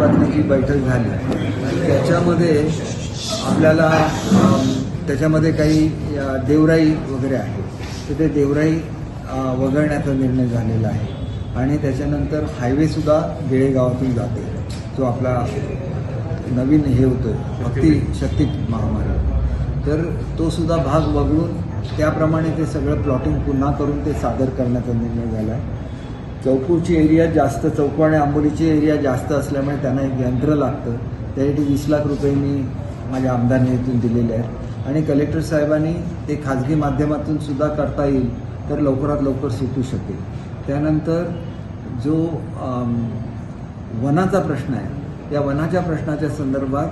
ही जी बैठक झाली. त्याच्यामध्ये आपल्याला त्याच्यामध्ये काही देवराई वगैरे आहे तर ते देवराई वगळण्याचा निर्णय झालेला आहे. आणि त्याच्यानंतर हायवेसुद्धा गेळेगावातून जाते. जो आपला नवीन हे होतो भक्ती शक्ती महामार्ग. तर तो सुद्धा भाग वगळून त्याप्रमाणे ते सगळं प्लॉटिंग पुन्हा करून ते सादर करण्याचा निर्णय झाला आहे चौकूरची एरिया जास्त चौको आणि आंबोलीची एरिया जास्त असल्यामुळे त्यांना एक यंत्र लागतं. त्यासाठी वीस लाख रुपये मी माझ्या आमदार निधीतून दिलेले आहेत. आणि कलेक्टर साहेबांनी ते खाजगी माध्यमातून सुद्धा करता येईल तर लवकरात लवकर सुटू शकेल. त्यानंतर जो वनाचा प्रश्न आहे या वनाच्या प्रश्नाच्या संदर्भात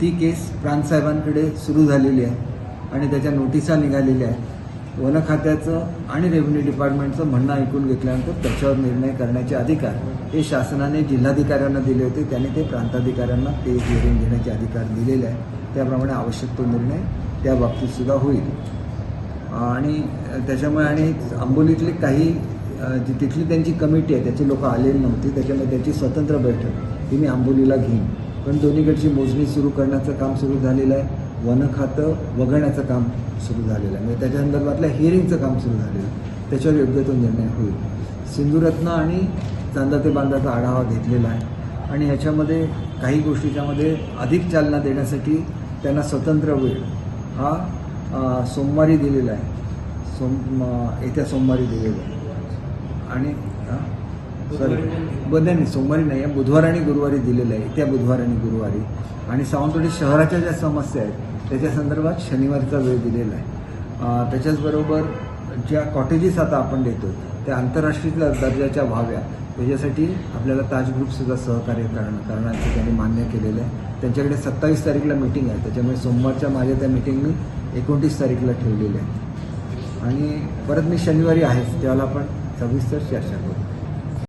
ती केस प्रांतसाहेबांकडे सुरू झालेली आहे आणि त्याच्या नोटिसा निघालेल्या आहेत. वन खात्याचं आणि रेव्हेन्यू डिपार्टमेंटचं म्हणणं ऐकून घेतल्यानंतर त्याच्यावर निर्णय करण्याचे अधिकार हे शासनाने जिल्हाधिकाऱ्यांना दिले होते. त्यांनी ते प्रांताधिकाऱ्यांना ते हिअरिंग घेण्याचे अधिकार दिलेले आहे त्याप्रमाणे आवश्यक तो निर्णय त्या बाबतीत सुद्धा होईल. आणि त्याच्यामुळे आणि आंबोलीतले काही जी तिथली त्यांची कमिटी आहे त्याची लोक आलेली नव्हती. त्याच्यामुळे त्याची स्वतंत्र बैठक ही मी आंबोलीला घेईन. पण दोन्हीकडची मोजणी सुरू करण्याचं काम सुरू झालेलं आहे. वन खातं वगळण्याचं काम सुरू झालेलं आहे. म्हणजे त्याच्या संदर्भातल्या हिअरिंगचं काम सुरू झालेलं आहे. त्याच्यावर योग्य तो निर्णय होईल. सिंधुरत्न आणि चांदा ते बांधाचा आढावा घेतलेला आहे. आणि ह्याच्यामध्ये काही गोष्टीच्यामध्ये अधिक चालना देण्यासाठी त्यांना स्वतंत्र वेळ हा सोमवारी दिलेला आहे. सोम येत्या सोमवारी दिलेला आहे. आणि सॉरी बंद नाही सोमवारी नाही. आहे बुधवार आणि गुरुवारी दिलेलं आहे. त्या बुधवार आणि गुरुवारी. आणि सावंतवाडी शहराच्या ज्या समस्या आहेत त्याच्या संदर्भात शनिवारचा वेळ दिलेला आहे. त्याच्याचबरोबर ज्या कॉटेजेस आता आपण देतो त्या आंतरराष्ट्रीय दर्जाच्या व्हाव्या त्याच्यासाठी आपल्याला ताज ग्रुपसुद्धा सहकार्य करणं करण्याचं त्यांनी मान्य केलेलं आहे. त्यांच्याकडे सत्तावीस तारीखला मीटिंग आहे. त्याच्यामुळे सोमवारच्या माझ्या त्या मीटिंग मी एकोणतीस तारीखला ठेवलेली आहे आणि परत मी शनिवारी आहेच त्यावेळेला आपण सविस्तर चर्चा करू.